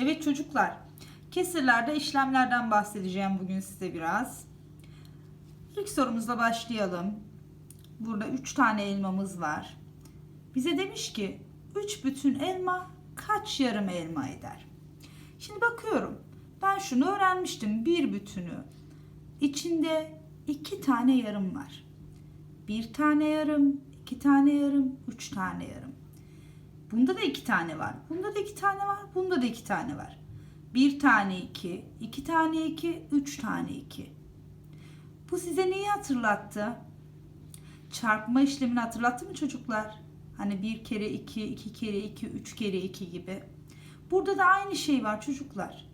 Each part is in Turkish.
Evet çocuklar, kesirlerde işlemlerden bahsedeceğim bugün size biraz. İlk sorumuzla başlayalım. Burada 3 tane elmamız var. Bize demiş ki 3 bütün elma kaç yarım elma eder? Şimdi bakıyorum. Ben şunu öğrenmiştim. Bir bütünü içinde 2 tane yarım var. Bir tane yarım, iki tane yarım, üç tane yarım. Bunda da iki tane var. Bunda da iki tane var. Bunda da iki tane var. Bir tane iki, iki tane iki, üç tane iki. Bu size neyi hatırlattı? Çarpma işlemini hatırlattı mı çocuklar? Hani bir kere iki, iki kere iki, üç kere iki gibi. Burada da aynı şey var çocuklar.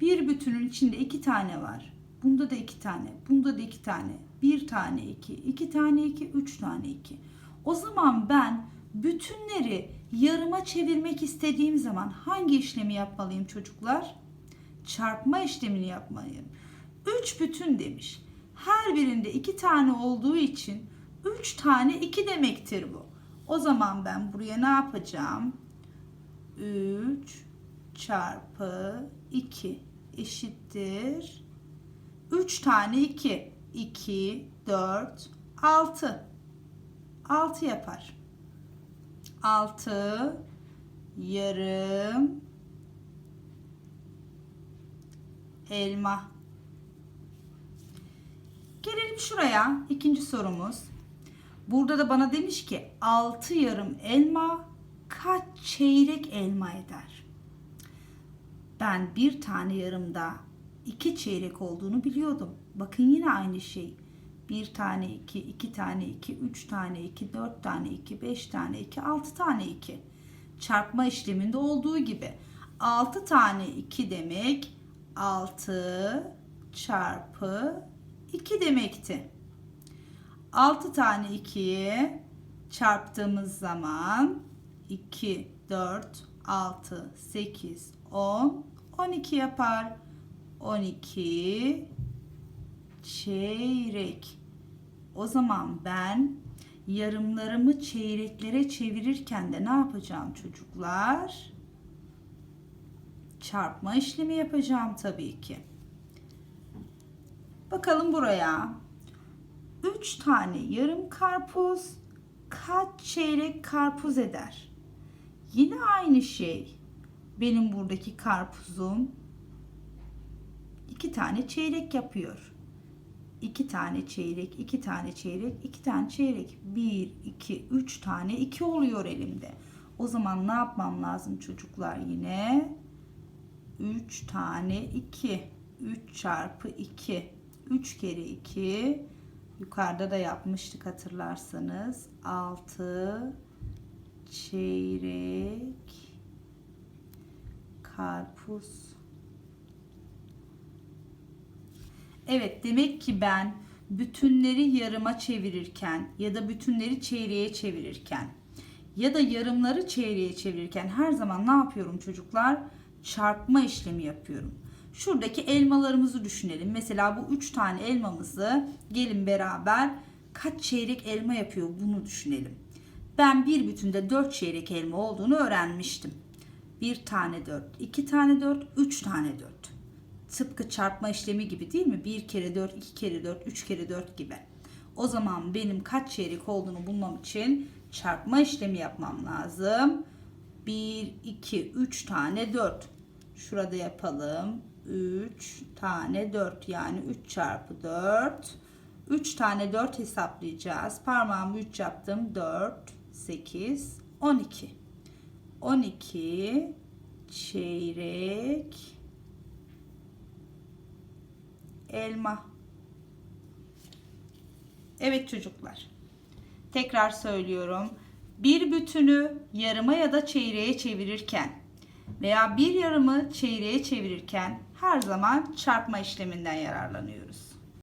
Bir bütünün içinde iki tane var. Bunda da iki tane, bunda da iki tane. Bir tane iki, iki tane iki, üç tane iki. O zaman ben bütünleri yarıma çevirmek istediğim zaman hangi işlemi yapmalıyım çocuklar? Çarpma işlemini yapmalıyım. Üç bütün demiş. Her birinde iki tane olduğu için üç tane iki demektir bu. O zaman ben buraya ne yapacağım? 3 çarpı 2 eşittir 3 tane 2 2 4 6 6 yapar 6 yarım. Elma. Gelelim şuraya. İkinci sorumuz. Burada da bana demiş ki 6 yarım elma kaç çeyrek elma eder? Ben bir tane yarımda iki çeyrek olduğunu biliyordum. Bakın yine aynı şey. Bir tane iki, iki tane iki, üç tane iki, dört tane iki, beş tane iki, altı tane iki. Çarpma işleminde olduğu gibi. Altı tane iki demek altı çarpı iki demekti. Altı tane ikiyi çarptığımız zaman 2, 4, 6, 8, 10, 12 yapar. 12 çeyrek. O zaman ben yarımlarımı çeyreklere çevirirken de ne yapacağım çocuklar? Çarpma işlemi yapacağım tabii ki. Bakalım buraya. 3 tane yarım karpuz kaç çeyrek karpuz eder? Yine aynı şey. Benim buradaki karpuzum iki tane çeyrek yapıyor. İki tane çeyrek, iki tane çeyrek, iki tane çeyrek. Bir, iki, üç tane iki oluyor elimde. O zaman ne yapmam lazım çocuklar yine? Üç tane iki. Üç çarpı iki. Üç kere iki. Yukarıda da yapmıştık hatırlarsanız. Altı çeyrek karpuz. Evet demek ki ben bütünleri yarıma çevirirken ya da bütünleri çeyreğe çevirirken ya da yarımları çeyreğe çevirirken her zaman ne yapıyorum çocuklar? Çarpma işlemi yapıyorum. Şuradaki elmalarımızı düşünelim. Mesela bu 3 tane elmamızı gelin beraber kaç çeyrek elma yapıyor bunu düşünelim. Ben bir bütünde 4 çeyrek elma olduğunu öğrenmiştim. Bir tane 4, iki tane 4, üç tane 4 tıpkı çarpma işlemi gibi değil mi? 1 kere 4, 2 kere 4, 3 kere 4 gibi. O zaman benim kaç çeyrek olduğunu bulmam için çarpma işlemi yapmam lazım. 1, 2, 3 tane 4. Şurada yapalım. 3 tane 4 yani 3 çarpı 4. 3 tane 4 hesaplayacağız. Parmağımı 3 yaptım. 4, 8, 12. 12 çeyrek elma. Evet çocuklar. Tekrar söylüyorum. Bir bütünü yarıma ya da çeyreğe çevirirken veya bir yarımı çeyreğe çevirirken her zaman çarpma işleminden yararlanıyoruz.